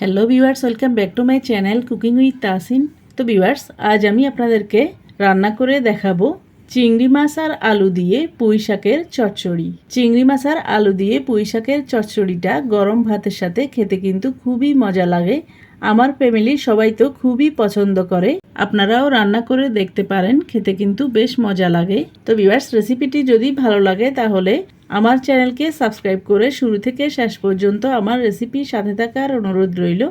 Hello viewers welcome back to my channel cooking with Tasin তো viewers আজ আমি আপনাদেরকে রান্না করে দেখাবো চিংড়ি মাছ আর আলু দিয়ে পুঁই শাকের চচ্চড়ি। চিংড়ি মাছ আর আলু দিয়ে পুঁই শাকের চচ্চড়িটা গরম ভাতের সাথে খেতে কিন্তু খুবই মজা লাগে। আমার ফ্যামিলির সবাই তো খুবই পছন্দ করে। আপনারাও রান্না করে দেখতে পারেন, খেতে কিন্তু বেশ মজা লাগে। তো ভিউয়ার্স রেসিপিটি যদি ভালো লাগে তাহলে আমার চ্যানেলকে সাবস্ক্রাইব করে শুরু থেকে শেষ পর্যন্ত আমার রেসিপির সাথে থাকার অনুরোধ রইল।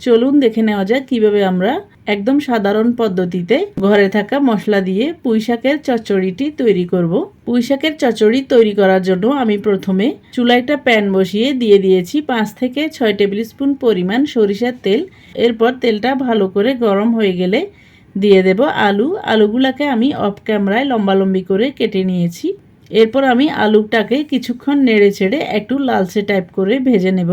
চলুন দেখে নেওয়া যাক কীভাবে আমরা একদম সাধারণ পদ্ধতিতে ঘরে থাকা মশলা দিয়ে পুঁই শাকের চচ্চড়িটি তৈরি করব। পুঁই শাকের চচ্চড়ি তৈরি করার জন্য আমি প্রথমে চুলাইটা প্যান বসিয়ে দিয়ে দিয়েছি পাঁচ থেকে ছয় টেবিল স্পুন পরিমাণ সরিষার তেল। এরপর তেলটা ভালো করে গরম হয়ে গেলে দিয়ে দেব আলু। আলুগুলাকে আমি অফ ক্যামেরায় লম্বালম্বি করে কেটে নিয়েছি। এরপর আমি আলুটাকে কিছুক্ষণ নেড়ে ছেড়ে একটু লালচে টাইপ করে ভেজে নেব।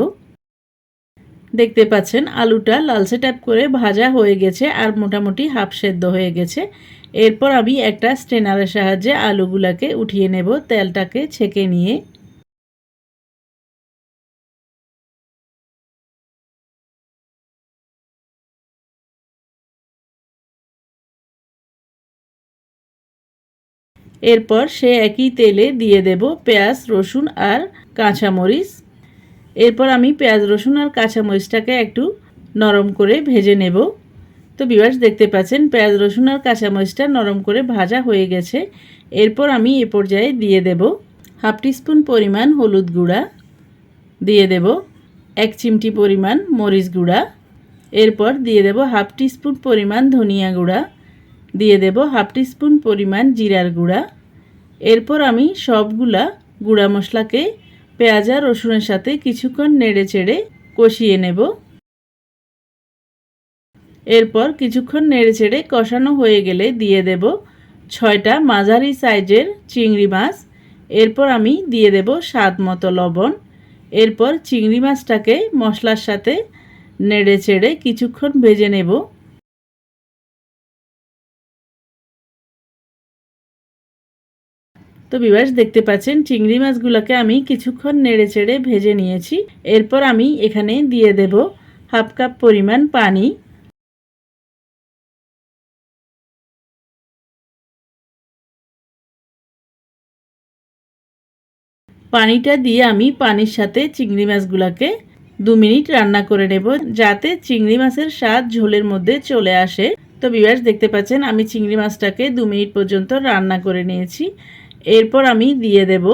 দেখতে পাচ্ছেন, আলুটা লালচে টাইপ করে ভাজা হয়ে গেছে আর মোটামুটি হাফ সেদ্ধ হয়ে গেছে। এরপর আমি একটা স্ট্রেনারের সাহায্যে আলুগুলাকে উঠিয়ে নেব, তেলটাকে ছেঁকে নিয়ে। এরপর সে একই তেলে দিয়ে দেব পেঁয়াজ, রসুন আর কাঁচামরিচ। এরপর আমি পেঁয়াজ, রসুন আর কাঁচামরিচটাকে একটু নরম করে ভেজে নেব। তো বিবাস দেখতে পাচ্ছেন, পেঁয়াজ, রসুন আর কাঁচামরিচটা নরম করে ভাজা হয়ে গেছে। এরপর আমি এ পর্যায়ে দিয়ে দেব হাফ টিস্পুন পরিমাণ হলুদ গুঁড়া। দিয়ে দেব এক চিমটি পরিমাণ মরিচ গুঁড়া। এরপর দিয়ে দেব হাফ টিস্পুন পরিমাণ ধনিয়া গুঁড়া। দিয়ে দেব হাফ টিস্পুন পরিমাণ জিরার গুঁড়া। এরপর আমি সবগুলা গুঁড়া মশলাকে পেঁয়াজ আর রসুনের সাথে কিছুক্ষণ নেড়ে চেড়ে কষিয়ে নেব। এরপর কিছুক্ষণ নেড়ে চেড়ে কষানো হয়ে গেলে দিয়ে দেব ছয়টা মাঝারি সাইজের চিংড়ি মাছ। এরপর আমি দিয়ে দেব স্বাদ মতো লবণ। এরপর চিংড়ি মাছটাকে মশলার সাথে নেড়ে চেড়ে কিছুক্ষণ ভেজে নেব। তো বিবাস দেখতে পাচ্ছেন। চিংড়ি মাছগুলোকে আমি কিছুক্ষণ নেড়ে চেড়ে ভেজে নিয়েছি। এরপর আমি এখানে দিয়ে দেব হাফ কাপ পরিমাণ পানি। পানিটা দিয়ে আমি পানির সাথে চিংড়ি মাছগুলোকে দু মিনিট রান্না করে নেব যাতে চিংড়ি মাছের স্বাদ ঝোলের মধ্যে চলে আসে। তো বিবাস দেখতে পাচ্ছেন, আমি চিংড়ি মাছটাকে দু মিনিট পর্যন্ত রান্না করে নিয়েছি। এরপর আমি দিয়ে দেব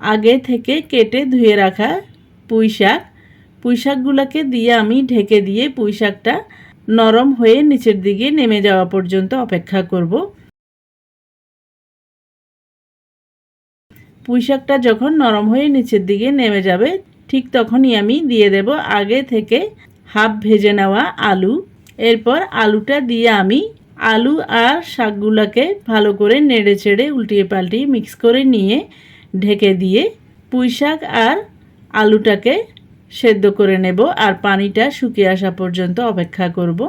আগে থেকে কেটে ধুয়ে রাখা পুঁই শাক। পুঁই শাকগুলোকে দিয়ে আমি ঢেকে দিয়ে পুঁই শাকটা নরম হয়ে নিচের দিকে নেমে যাওয়া পর্যন্ত অপেক্ষা করব। পুঁই শাকটা যখন নরম হয়ে নিচের দিকে নেমে যাবে, ঠিক তখনই আমি দিয়ে দেব আগে থেকে হাফ ভেজে নেওয়া আলু। এরপর আলুটা দিয়ে আমি আলু আর শাকগুলোকে ভালো করে নেড়ে চেড়ে উল্টিয়ে পাল্টিয়ে মিক্স করে নিয়ে ঢেকে দিয়ে পুঁই শাক আর আলুটাকে সেদ্ধ করে নেব আর পানিটা শুকিয়ে আসা পর্যন্ত অপেক্ষা করব।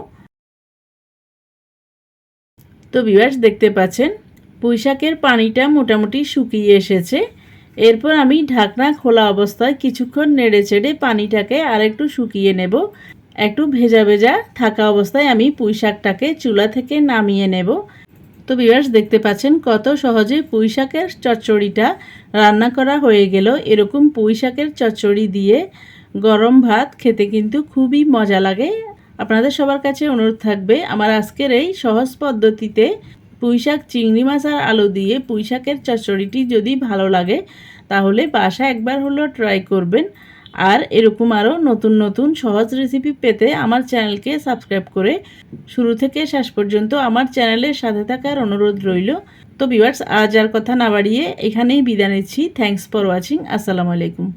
তো বিবাস দেখতে পাচ্ছেন, পুঁই শাকের পানিটা মোটামুটি শুকিয়ে এসেছে। এরপর আমি ঢাকনা খোলা অবস্থায় কিছুক্ষণ নেড়ে চেড়ে পানিটাকে আরেকটু শুকিয়ে নেব। একটু ভেজা ভেজা থাকা অবস্থায় আমি পুঁই শাকটাকে চুলা থেকে নামিয়ে নেব। তো বিবাস দেখতে পাচ্ছেন কত সহজে পুঁই শাকের চচ্চড়িটা রান্না করা হয়ে গেল। এরকম পুঁই শাকের চচ্চড়ি দিয়ে গরম ভাত খেতে কিন্তু খুবই মজা লাগে। আপনাদের সবার কাছে অনুরোধ থাকবে, আমার আজকের এই সহজ পদ্ধতিতে পুঁই শাক চিংড়ি মাছ আর আলু দিয়ে পুঁই শাকের চচ্চড়িটি যদি ভালো লাগে, তাহলে বাসা একবার হলেও ট্রাই করবেন। আর এরকম আরও নতুন নতুন সহজ রেসিপি পেতে আমার চ্যানেলকে সাবস্ক্রাইব করে শুরু থেকে শেষ পর্যন্ত আমার চ্যানেলের সাথে থাকার অনুরোধ রইল। তো বিভার্স আজ আর কথা না বাড়িয়ে এখানেই বিদায় নিচ্ছি। থ্যাংকস ফর ওয়াচিং আসসালামু আলাইকুম।